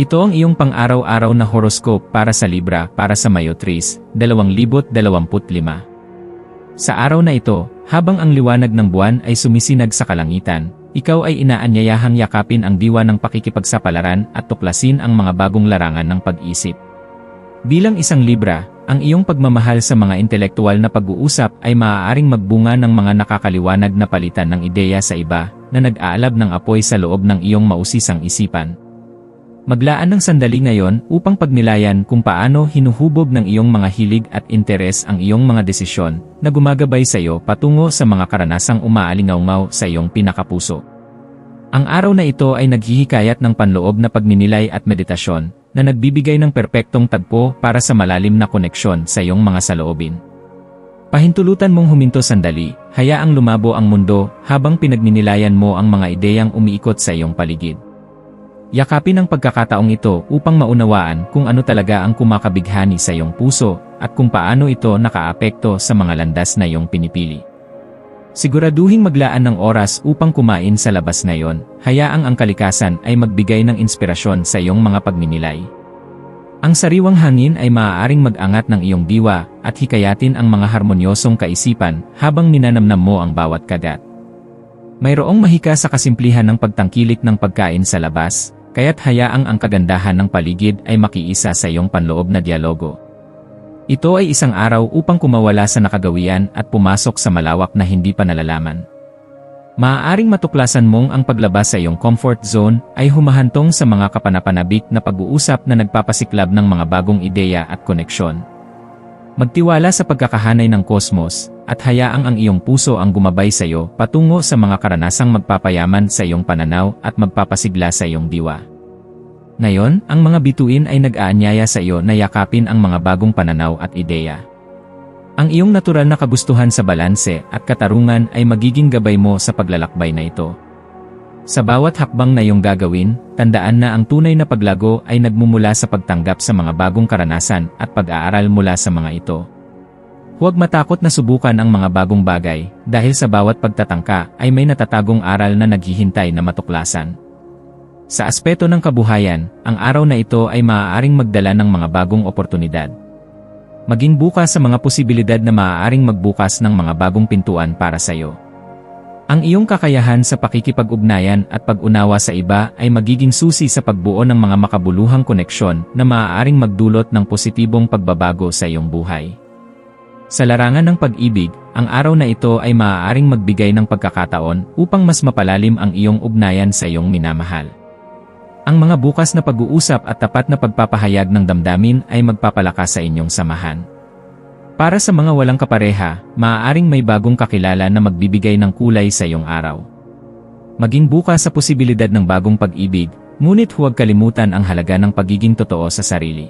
Ito ang iyong pang-araw-araw na horoscope para sa Libra para sa Mayo 3, 2025. Sa araw na ito, habang ang liwanag ng buwan ay sumisinag sa kalangitan, ikaw ay inaanyayahang yakapin ang diwa ng pakikipagsapalaran at tuklasin ang mga bagong larangan ng pag-isip. Bilang isang Libra, ang iyong pagmamahal sa mga intelektual na pag-uusap ay maaaring magbunga ng mga nakakaliwanag na palitan ng ideya sa iba na nag-aalab ng apoy sa loob ng iyong mausisang isipan. Maglaan ng sandali ngayon upang pagnilayan kung paano hinuhubog ng iyong mga hilig at interes ang iyong mga desisyon na gumagabay sa iyo patungo sa mga karanasang umaalingaw sa iyong pinakapuso. Ang araw na ito ay naghihikayat ng panloob na pagninilay at meditasyon na nagbibigay ng perpektong tagpo para sa malalim na koneksyon sa iyong mga saloobin. Pahintulutan mong huminto sandali, hayaang lumabo ang mundo habang pinagninilayan mo ang mga ideyang umiikot sa iyong paligid. Yakapin ang pagkakataong ito upang maunawaan kung ano talaga ang kumakabighani sa iyong puso at kung paano ito nakaapekto sa mga landas na iyong pinipili. Siguraduhing maglaan ng oras upang kumain sa labas ngayon, hayaang ang kalikasan ay magbigay ng inspirasyon sa iyong mga pagninilay. Ang sariwang hangin ay maaaring mag-angat ng iyong diwa at hikayatin ang mga harmonyosong kaisipan habang ninanamnam mo ang bawat kagat. Mayroong mahika sa kasimplihan ng pagtangkilik ng pagkain sa labas, kaya't hayaang ang kagandahan ng paligid ay makiisa sa iyong panloob na dialogo. Ito ay isang araw upang kumawala sa nakagawian at pumasok sa malawak na hindi pa nalalaman. Maaaring matuklasan mong ang paglabas sa iyong comfort zone ay humahantong sa mga kapanapanabik na pag-uusap na nagpapasiklab ng mga bagong ideya at koneksyon. Magtiwala sa pagkakahanay ng kosmos, at hayaang ang iyong puso ang gumabay sa iyo patungo sa mga karanasang magpapayaman sa iyong pananaw at magpapasigla sa iyong diwa. Ngayon, ang mga bituin ay nag-aanyaya sa iyo na yakapin ang mga bagong pananaw at ideya. Ang iyong natural na kagustuhan sa balanse at katarungan ay magiging gabay mo sa paglalakbay na ito. Sa bawat hakbang na iyong gagawin, tandaan na ang tunay na paglago ay nagmumula sa pagtanggap sa mga bagong karanasan at pag-aaral mula sa mga ito. Huwag matakot na subukan ang mga bagong bagay, dahil sa bawat pagtatangka ay may natatagong aral na naghihintay na matuklasan. Sa aspeto ng kabuhayan, ang araw na ito ay maaaring magdala ng mga bagong oportunidad. Maging bukas sa mga posibilidad na maaaring magbukas ng mga bagong pintuan para sa iyo. Ang iyong kakayahan sa pakikipag-ugnayan at pag-unawa sa iba ay magiging susi sa pagbuo ng mga makabuluhang koneksyon na maaaring magdulot ng positibong pagbabago sa iyong buhay. Sa larangan ng pag-ibig, ang araw na ito ay maaaring magbigay ng pagkakataon upang mas mapalalim ang iyong ugnayan sa iyong minamahal. Ang mga bukas na pag-uusap at tapat na pagpapahayag ng damdamin ay magpapalakas sa inyong samahan. Para sa mga walang kapareha, maaaring may bagong kakilala na magbibigay ng kulay sa iyong araw. Maging bukas sa posibilidad ng bagong pag-ibig, ngunit huwag kalimutan ang halaga ng pagiging totoo sa sarili.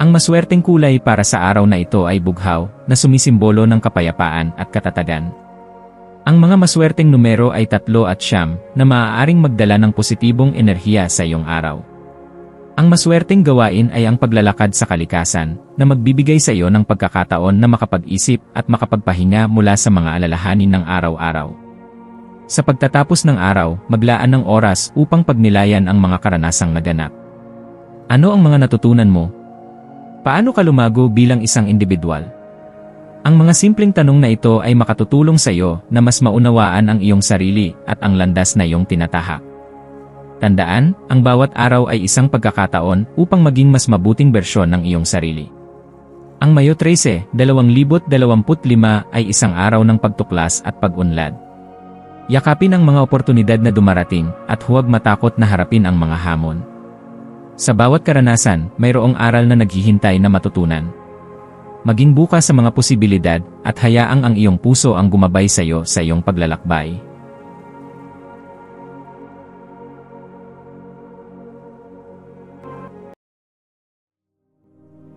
Ang maswerteng kulay para sa araw na ito ay bughaw, na sumisimbolo ng kapayapaan at katatagan. Ang mga maswerteng numero ay tatlo at siyam, na maaaring magdala ng positibong enerhiya sa iyong araw. Ang maswerteng gawain ay ang paglalakad sa kalikasan, na magbibigay sa iyo ng pagkakataon na makapag-isip at makapagpahinga mula sa mga alalahanin ng araw-araw. Sa pagtatapos ng araw, maglaan ng oras upang pagnilayan ang mga karanasang naganap. Ano ang mga natutunan mo Paano ka lumago bilang isang individual? Ang mga simpleng tanong na ito ay makatutulong sa iyo na mas maunawaan ang iyong sarili at ang landas na iyong tinatahak. Tandaan, ang bawat araw ay isang pagkakataon upang maging mas mabuting bersyon ng iyong sarili. Ang Mayo 13, 2025 ay isang araw ng pagtuklas at pag-unlad. Yakapin ang mga oportunidad na dumarating at huwag matakot na harapin ang mga hamon. Sa bawat karanasan, mayroong aral na naghihintay na matutunan. Maging bukas sa mga posibilidad at hayaang ang iyong puso ang gumabay sa iyo sa iyong paglalakbay.